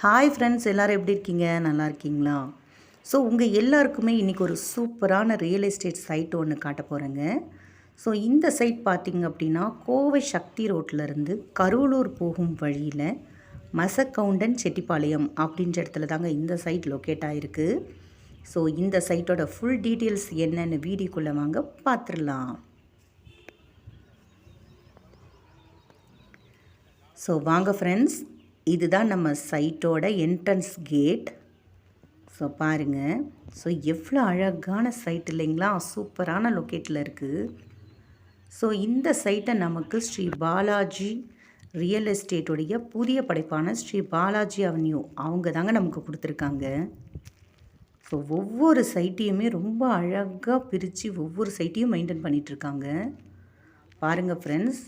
Hi friends எல்லோரும் எப்படி இருக்கீங்க? நல்லா இருக்கீங்களா? ஸோ உங்கள் எல்லாருக்குமே இன்றைக்கி ஒரு சூப்பரான ரியல் எஸ்டேட் சைட் ஒன்று காட்ட போகிறேங்க ஸோ இந்த சைட் பார்த்திங்க அப்படின்னா கோவை சக்தி ரோட்டிலருந்து கருவலூர் போகும் வழியில் மசக்கவுண்டன் செட்டிப்பாளையம் அப்படின்ற இடத்துல தாங்க இந்த சைட் லொக்கேட் ஆகிருக்கு ஸோ இந்த சைட்டோட ஃபுல் டீட்டெயில்ஸ் என்னென்னு வீடியோக்குள்ளே வாங்க பார்த்துடலாம் ஸோ வாங்க ஃப்ரெண்ட்ஸ் இதுதான் நம்ம சைட்டோட என்ட்ரன்ஸ் கேட் ஸோ பாருங்கள் ஸோ எவ்வளோ அழகான சைட் இல்லைங்களா? சூப்பரான லொக்கேட்டில் இருக்குது ஸோ இந்த சைட்டை நமக்கு ஸ்ரீ பாலாஜி ரியல் எஸ்டேட்டுடைய புதிய படைப்பான ஸ்ரீ பாலாஜி அவென்யூ அவங்க தாங்க நமக்கு கொடுத்துருக்காங்க. ஸோ ஒவ்வொரு சைட்டையுமே ரொம்ப அழகாக பிரித்து ஒவ்வொரு சைட்டையும் மெயின்டைன் பண்ணிகிட்ருக்காங்க பாருங்கள் ஃப்ரெண்ட்ஸ்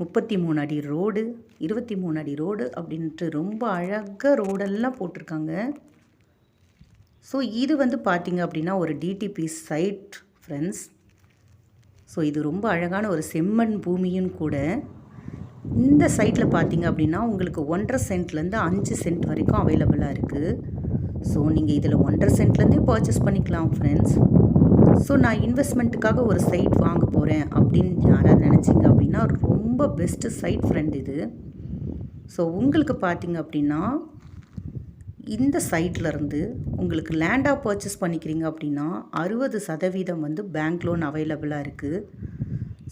முப்பத்தி மூணு அடி ரோடு இருபத்தி மூணு அடி ரோடு அப்படின்ட்டு ரொம்ப அழகாக ரோடெல்லாம் போட்டிருக்காங்க. ஸோ இது வந்து பார்த்திங்க அப்படின்னா ஒரு டிடிபி சைட் ஃப்ரெண்ட்ஸ் ஸோ இது ரொம்ப அழகான ஒரு செம்மண் பூமியும் கூட. இந்த சைட்டில் பார்த்தீங்க அப்படின்னா உங்களுக்கு ஒன்றரை சென்ட்லேருந்து அஞ்சு சென்ட் வரைக்கும் அவைலபிளாக இருக்குது ஸோ நீங்கள் இதில் ஒன்றரை சென்ட்லேருந்தே பர்ச்சேஸ் பண்ணிக்கலாம் ஃப்ரெண்ட்ஸ் ஸோ நான் இன்வெஸ்ட்மெண்ட்டுக்காக ஒரு சைட் வாங்க போகிறேன் அப்படின்னு யாராவது நினச்சிங்க அப்படின்னா ரொம்ப பெஸ்ட்டு சைட் ஃப்ரெண்ட் இது. ஸோ உங்களுக்கு பார்த்தீங்க அப்படின்னா இந்த சைட்லேருந்து உங்களுக்கு லேண்டாக பர்ச்சேஸ் பண்ணிக்கிறீங்க அப்படின்னா அறுபது சதவீதம் வந்து பேங்க் லோன் அவைலபிளாக இருக்குது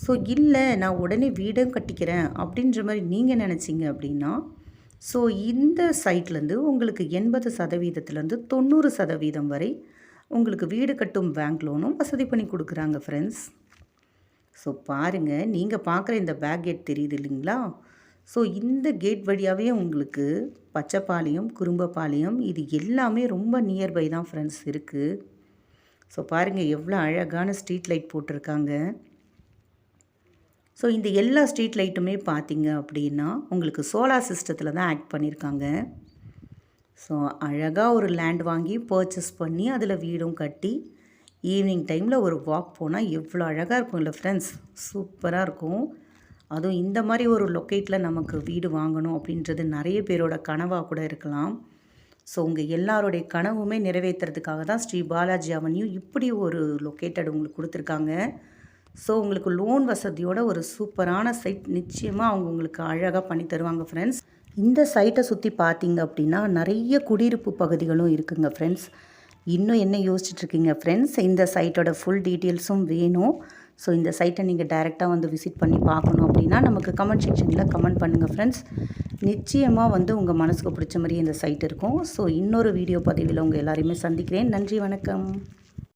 ஸோ இல்லை நான் உடனே வீடும் கட்டிக்கிறேன் அப்படின்ற மாதிரி நீங்கள் நினச்சிங்க அப்படின்னா ஸோ இந்த சைட்லேருந்து உங்களுக்கு எண்பது சதவீதத்துலேருந்து தொண்ணூறு சதவீதம் வரை உங்களுக்கு வீடு கட்டும் பேங்க் லோனும் வசதி பண்ணி கொடுக்குறாங்க ஃப்ரெண்ட்ஸ் ஸோ பாருங்கள் நீங்கள் பார்க்குற இந்த பேக் கேட் தெரியுது இல்லைங்களா? ஸோ இந்த கேட் வழியாகவே உங்களுக்கு பச்சைப்பாளையம் குறும்பப்பாளையம் இது எல்லாமே ரொம்ப நியர்பை தான் ஃப்ரெண்ட்ஸ் இருக்குது ஸோ பாருங்கள் எவ்வளோ அழகான ஸ்ட்ரீட் லைட் போட்டிருக்காங்க. ஸோ இந்த எல்லா ஸ்ட்ரீட் லைட்டுமே பார்த்தீங்க அப்படின்னா உங்களுக்கு சோலார் சிஸ்டத்தில் தான் ஆக்ட் பண்ணியிருக்காங்க ஸோ அழகாக ஒரு லேண்ட் வாங்கி பர்ச்சேஸ் பண்ணி அதில் வீடும் கட்டி ஈவினிங் டைமில் ஒரு வாக் போனால் எவ்வளோ அழகாக இருக்கும் இல்லை ஃப்ரெண்ட்ஸ். சூப்பராக இருக்கும். அதுவும் இந்த மாதிரி ஒரு லொக்கேட்டில் நமக்கு வீடு வாங்கணும் அப்படின்றது நிறைய பேரோட கனவாக கூட இருக்கலாம். ஸோ உங்கள் எல்லாருடைய கனவுமே நிறைவேற்றுறதுக்காக தான் ஸ்ரீ பாலாஜி அவன்யூ இப்படி ஒரு லொக்கேட்டட் உங்களுக்கு கொடுத்துருக்காங்க. ஸோ உங்களுக்கு லோன் வசதியோட ஒரு சூப்பரான சைட் நிச்சயமாக அவங்க உங்களுக்கு அழகாக பண்ணி தருவாங்க ஃப்ரெண்ட்ஸ். இந்த சைட்டை சுற்றி பார்த்தீங்க அப்படின்னா நிறைய குடியிருப்பு பகுதிகளும் இருக்குங்க ஃப்ரெண்ட்ஸ். இன்னும் என்ன யோசிச்சுட்ருக்கீங்க? ஃப்ரெண்ட்ஸ் இந்த சைட்டோட ஃபுல் டீட்டெயில்ஸும் வேணும். ஸோ இந்த சைட்டை நீங்கள் டைரெக்டாக வந்து விசிட் பண்ணி பார்க்கணும் அப்படின்னா நமக்கு கமெண்ட் செக்ஷனில் கமெண்ட் பண்ணுங்கள் ஃப்ரெண்ட்ஸ் நிச்சயமாக வந்து உங்கள் மனசுக்கு பிடிச்ச மாதிரி இந்த சைட் இருக்கும். ஸோ இன்னொரு வீடியோ பதிவில் உங்கள் எல்லாரையுமே சந்திக்கிறேன். நன்றி வணக்கம்.